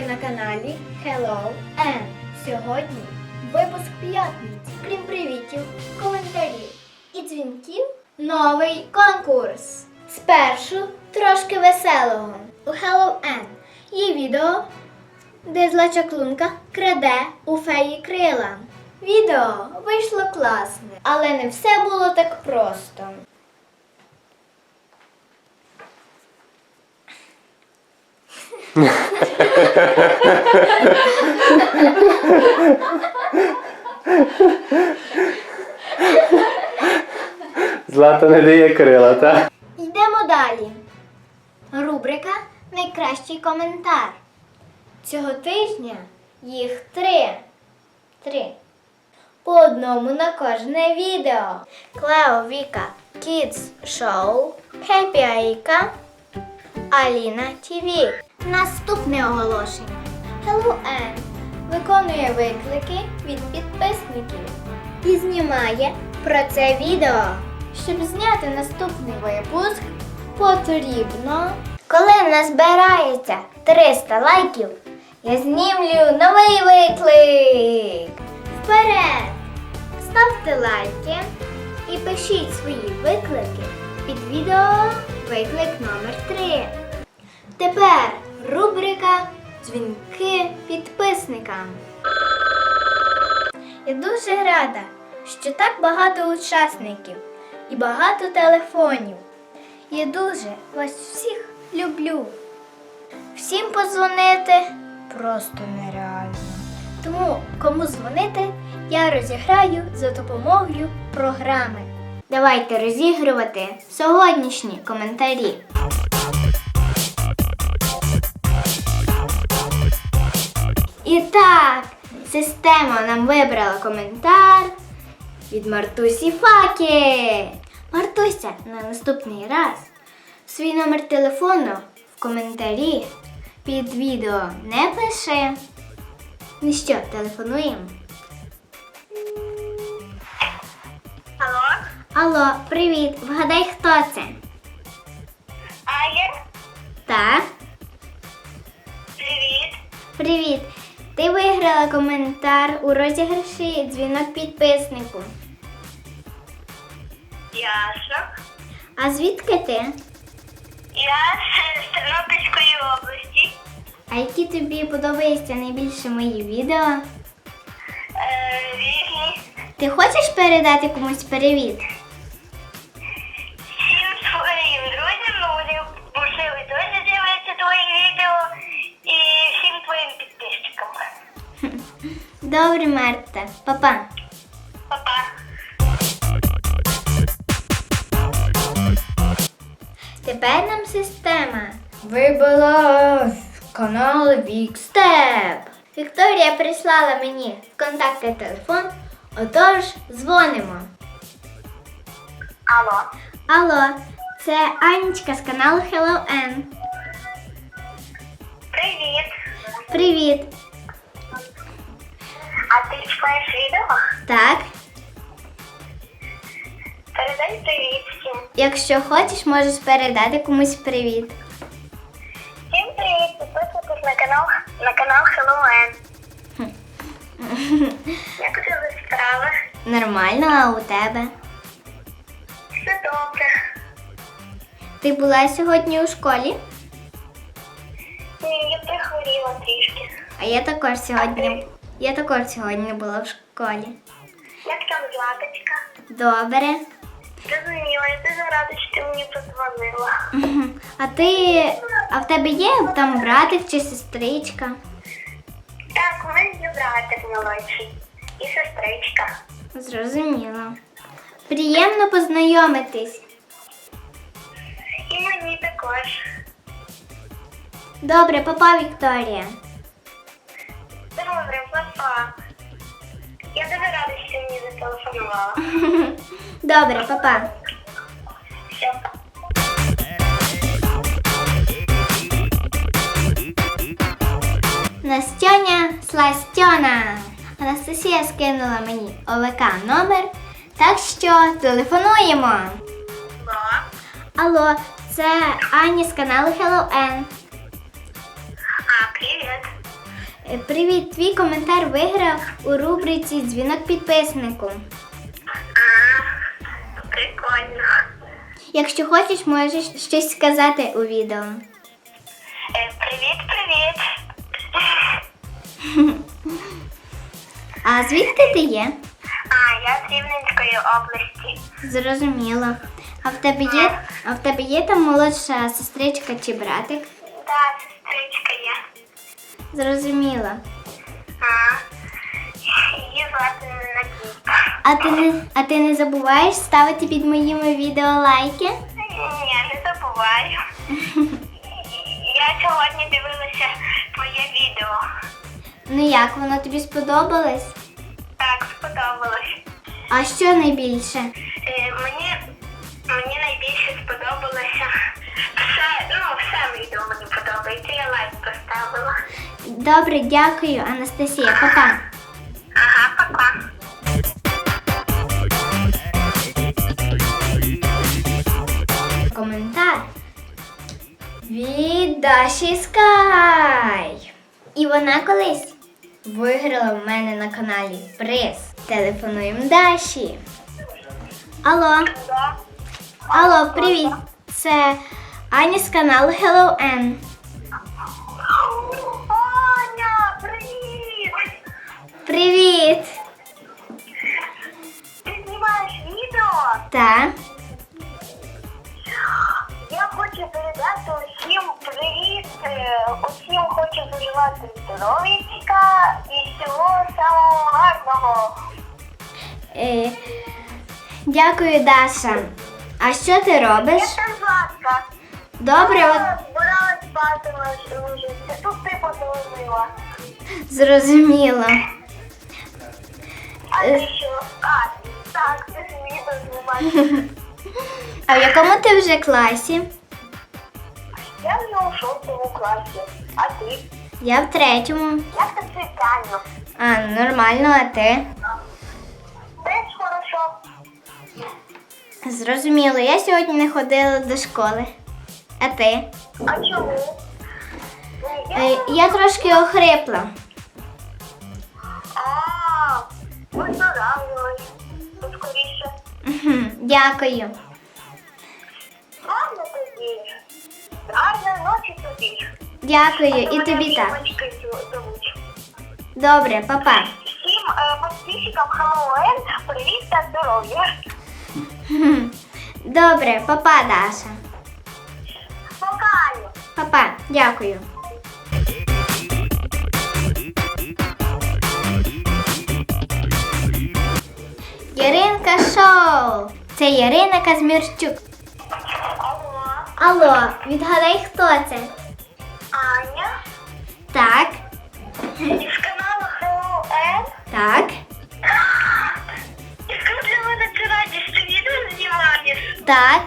ви на каналі Hello N. Сьогодні випуск п'ятниці. Крім привітів, коментарів і дзвінків. Новий конкурс. Спершу трошки веселого. У Hello N є відео, де зла чаклунка краде у феї крила. Відео вийшло класне, але не все було так просто. Злата не дає крила, так? Йдемо далі. Рубрика Найкращий коментар. Цього тижня їх три. Три. По одному на кожне відео. Клео Віка Kids Show, Хеппі Аїка, Аліна ТВ. Наступне оголошення. Hello N виконує виклики від підписників і знімає про це відео. Щоб зняти наступний випуск, потрібно. Коли назбирається 300 лайків, я знімлю новий виклик. Вперед! Ставте лайки і пишіть свої виклики під відео виклик номер 3. Тепер рубрика Дзвінки підписникам. Я дуже рада, що так багато учасників і багато телефонів. Я дуже вас всіх люблю. Всім подзвонити просто нереально. Тому кому дзвонити, я розіграю за допомогою програми. Давайте розігрувати сьогоднішні коментарі. І так, система нам вибрала коментар від Мартусі Факи. Мартуся на наступний раз свій номер телефону в коментарі під відео не пиши. Ну що, телефонуємо? Алло, Алло, привіт. Вгадай, хто це? Ая, Так, привіт. привіт. Ти виграла коментар у розіграші дзвінок підписнику. Ясно. А звідки ти? Я з Тернопільської області. А які тобі подобаються найбільше мої відео? Е, різні. Ти хочеш передати комусь привіт? Добре, Марта. Па-па. Па-па. Тепер нам система вибила канал Вікстеп. Вікторія прислала мені в контакти телефон, отож дзвонимо. Алло. Алло, це Анечка з каналу Hello N. Привіт. Привіт. А ти чекаєш відео? Так, Передай привіт всім. якщо хочеш, можеш передати комусь привіт. Всім привіт. Підписуйтесь на канал на канал Hello N. Як у тебе справи? Нормально, а у тебе? Все добре. Ти була сьогодні у школі? Ні, я прихворіла трішки. А я також сьогодні. Я також сьогодні була в школі. Як там Златочка? Добре. Зрозуміла, я дуже рада, що ти мені подзвонила. А ти. А в тебе є там братик чи сестричка? Так, у мене є братик молодший і сестричка. Зрозуміло. Приємно познайомитись. І мені також. Добре, папа Вікторія. Я дуже рада, що ти мені зателефонувала. Добре, папа. Все. Настяня Сластьона. Анастасія скинула мені ОВК номер, так що телефонуємо. Алло. Алло, це Аня з каналу Hello N. Привіт, твій коментар виграв у рубриці Дзвінок підписнику. А, прикольно. Якщо хочеш, можеш щось сказати у відео. Е, Привіт, привіт. А звідки ти є? А, я з Рівненської області. Зрозуміло. А в тебе є, а в тебе є там молодша сестричка чи братик? Так. Зрозуміло. А, її звати Надійка. А ти не, а ти не забуваєш ставити під моїми відео лайки? Ні, не забуваю. Я сьогодні дивилася твоє відео. Ну як, воно тобі сподобалось? Так, сподобалось. А що найбільше? Е, Мені, мені найбільше Добре, дякую, Анастасія. Пока. Ага, пока. Коментар від Даші Скай. І вона колись виграла в мене на каналі приз. Телефонуємо Даші. Алло, алло, привіт. Це Аня з каналу Hello N. Привіт! Ти знімаєш відео? Та, Я хочу передати усім привіт. е, Усім хочу пожелати здоров'ячка і всього самого гарного. е, дякую, Даша. А що ти робиш? Я Тарзанка. Добре, от збиралась спати ложитися. Тут ти подзвонила. зрозуміло. А що? А, так, ти ж відео знімаєш. А в якому ти вже класі? Я вже у шостому класі. А ти? Я в третьому. Як ти спеціально? А, нормально, а ти? Теж хорошо. Зрозуміло, я сьогодні не ходила до школи. А ти? А чому? Е, я трошки охрипла. Поскоріше. Мгм, Дякую. Ладно тоді. Гарної ночі тобі. Дякую, і тобі так. Добре, папа. Всім е, підписчикам Хэллоуін привіт та здоров'я. Добре, папа, Даша. Покаю. Папа, дякую. Яринка шоу. Це Ярина Казмірчук. Алло, Алло, відгадай, хто це? Аня. Так, Із каналу Хэллоуін. так, Яка для мене це радість, ти відео знімаєш? так.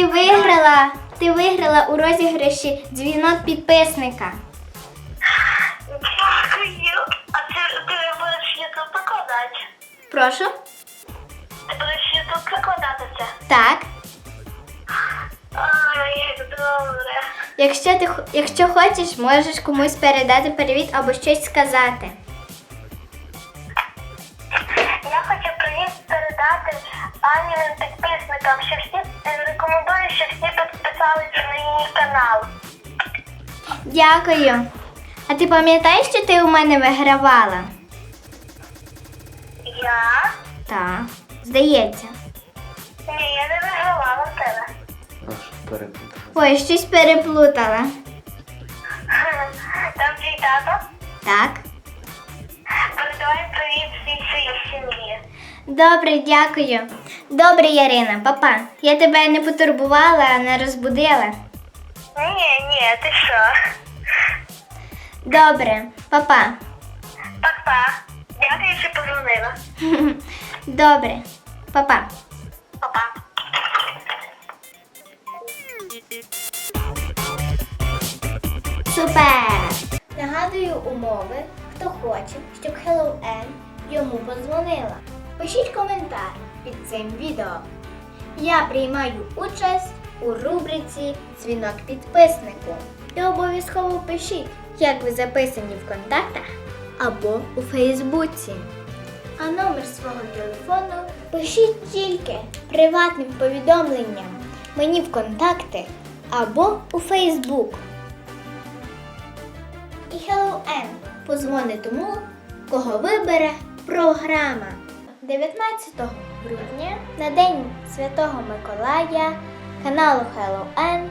Ти виграла, ти виграла у розіграші дзвінок підписника. Дякую. А ти, ти будеш ютуб викладати? Прошу? Ти будеш ютуб викладати це? Так. Ай, як добре. Якщо ти х- якщо хочеш, можеш комусь передати привіт або щось сказати. Я хочу привіт передати Аніним підписникам, що всі рекомендую, що всі підписалися на її канал. Дякую. А ти пам'ятаєш, що ти у мене вигравала? Я? Так. Здається. Ні, я не вигравала в тебе. Перепутав? Ой, щось переплутала. Там твій тато. Так. Передавай привіт всій своїй сім'ї. Добре, дякую. Добре, Ярина, папа. Я тебе не потурбувала, не розбудила. Ні, ні, ти що? Добре, папа. Па-па. Дякую, що позвонила. Добре, папа. Па-па. Супер! Нагадую умови, хто хоче, щоб Hello N йому подзвонила. Пишіть коментар під цим відео. Я приймаю участь у рубриці Дзвінок підписнику. І обов'язково пишіть, як ви записані в контактах або у Фейсбуці. А номер свого телефону пишіть тільки приватним повідомленням мені в контакти або у Фейсбук. І Hello N позвонить тому, кого вибере програма. 19 грудня на День Святого Миколая каналу Hello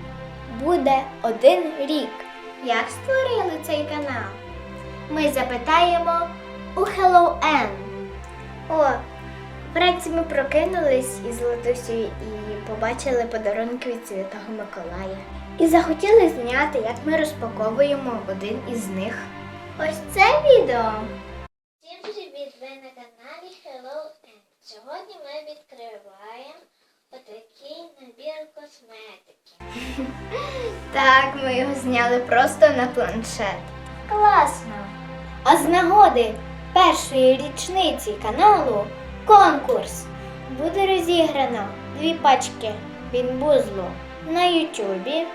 буде один рік. Як створили цей канал? Ми запитаємо у Hello N. О, вранці ми прокинулись із Латусею і побачили подарунки від Святого Миколая. І захотіли зняти, як ми розпаковуємо один із них. Ось це відео. Всім привіт! Ви на каналі Hello N. Сьогодні ми відкриваємо отакий набір косметики. Так, ми його зняли просто на планшет. Класно! А з нагоди першої річниці каналу конкурс буде розіграно дві пачки бінбузлу на Ютубі.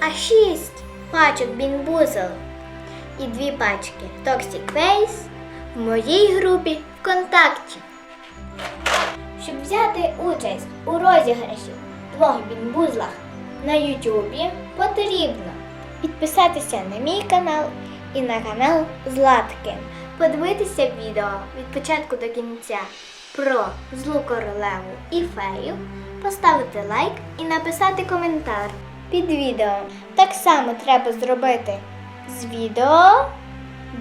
А шість пачок бінбузл і дві пачки Toxic Face в моїй групі ВКонтакті. Щоб взяти участь у розіграші двох бінбузлах на Ютубі, потрібно підписатися на мій канал і на канал Златки. Подивитися відео від початку до кінця про злу королеву і фею, поставити лайк і написати коментар під відео. Так само треба зробити з відео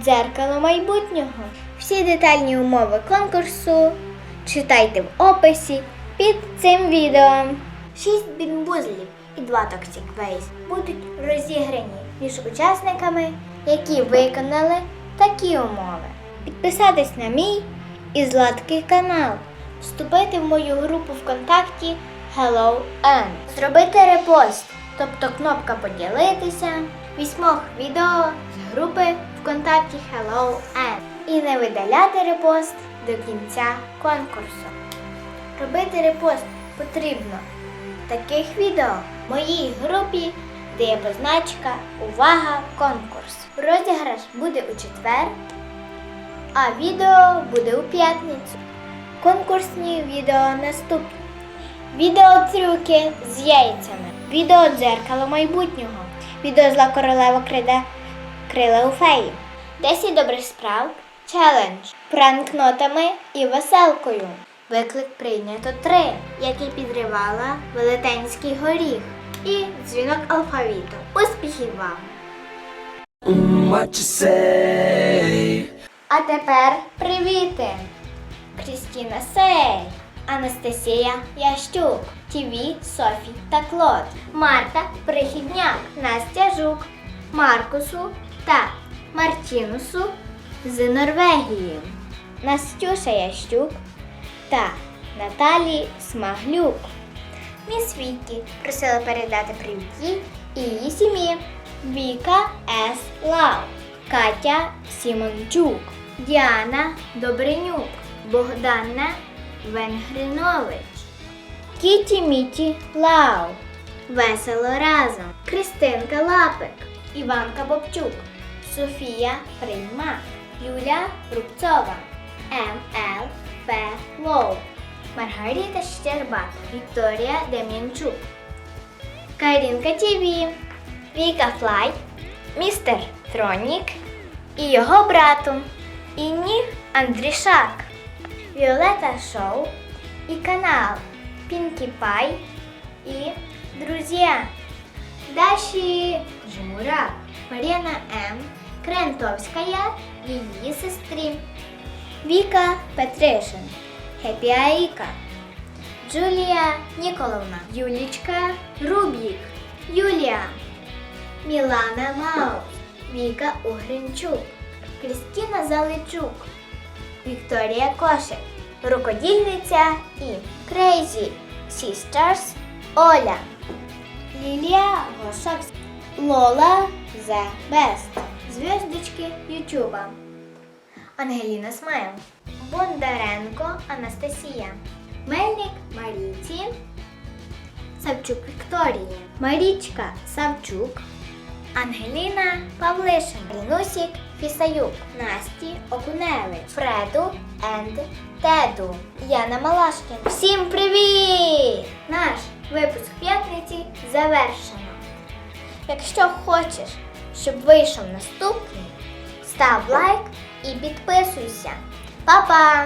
дзеркало майбутнього. Всі детальні умови конкурсу читайте в описі під цим відео. Шість бінбузлів і два Waste будуть розіграні між учасниками, які виконали такі умови. Підписатись на мій і Златкий канал, вступити в мою групу ВКонтакті Hello N, зробити репост, тобто кнопка поділитися, вісьмох відео з групи ВКонтакті Hello N і не видаляти репост до кінця конкурсу. Робити репост потрібно таких відео в моїй групі, де є позначка Увага! Конкурс. Розіграш буде у четвер, а відео буде у п'ятницю. Конкурсні відео наступні. Відео трюки з яйцями. Відео дзеркало майбутнього. Відео зла королева краде крила у феї. 10 добрих справ. Челендж. Пранк нотами і веселкою. Виклик прийнято 3, який підривала Велетенський горіх. І дзвінок алфавіту. Успіхів вам! What you say? А тепер привіти! Крістіна Сей, Анастасія Ящук, Тіві Софі та Клод, Марта Прихідняк, Настя Жук, Маркусу та Мартінусу з Норвегії, Настюша Ящук та Наталі Смаглюк. Міс Вікі просила передати привіт і її сім'ї. Віка С. Лав, Катя Сімончук, Діана Добренюк, Богдана Венгринович, Кіті Міті Лау, Весело разом, Кристинка Лапик, Іванка Бобчук, Софія Приймак, Юля Рубцова, М. Л. П. Лоу, Маргарита Щербат, Вікторія Дем'янчук, Карінка ТВ, Віка Флай, Містер Тронік. І його брату Інні Андрішак, Віолета Шоу і канал Пінкі Пай і Друзі. Даші Жмура, Мар'яна М. Крентовська, її сестрі, Віка Петришин, Хеппі Аїка, Джулія Ніколовна, Юлічка Руб'їк, Юлія, Мілана Маус, Віка Угринчук, Крістіна Заличук, Вікторія Кошик, рукодільниця і Crazy Sisters Оля, Лілія Гошовська, Лола The Best, зв'язочки Ютуба. Ангеліна Смайл, Бондаренко Анастасія, Мельник Марійці, Савчук Вікторії, Марічка Савчук, Ангеліна Павлишин, Рінусік Фісаюк, Насті Окуневич, Фреду енд Теду, Яна Малашкін. Всім привіт! Наш випуск п'ятниці завершено. Якщо хочеш, щоб вийшов наступний, став лайк і підписуйся. Па-па!